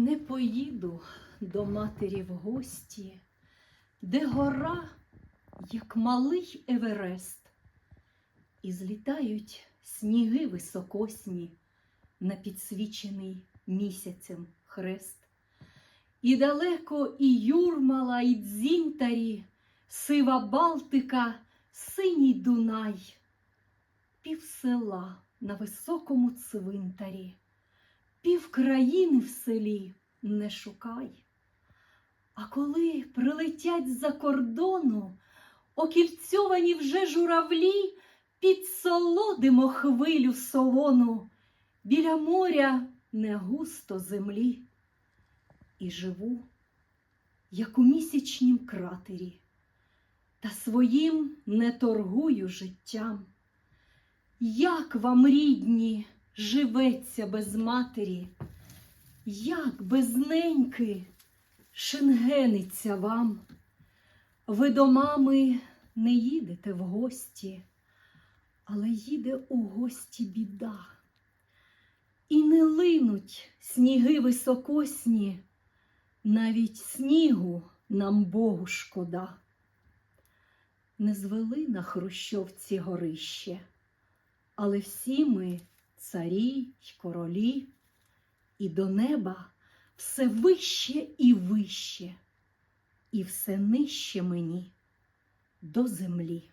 Не поїду до матері в гості, де гора, як малий Еверест, і злітають сніги високосні на підсвічений місяцем хрест. І далеко і Юрмала, і дзінтарі, сива Балтика, синій Дунай, пів села на високому цвинтарі пів країни в селі не шукай. А коли прилетять з-за кордону, окільцьовані вже журавлі, підсолодимо хвилю солону, біля моря не густо землі. І живу, як у місячнім кратері, та своїм не торгую життям. Як вам, рідні, живеться без матері, як без неньки шенгениться вам. Ви до мами не їдете в гості, але їде у гості біда. І не линуть сніги високосні, навіть снігу нам Богу шкода. Не звели на хрущовці горище, але всі ми царі й королі, і до неба все вище і вище, і все нижче мені до землі.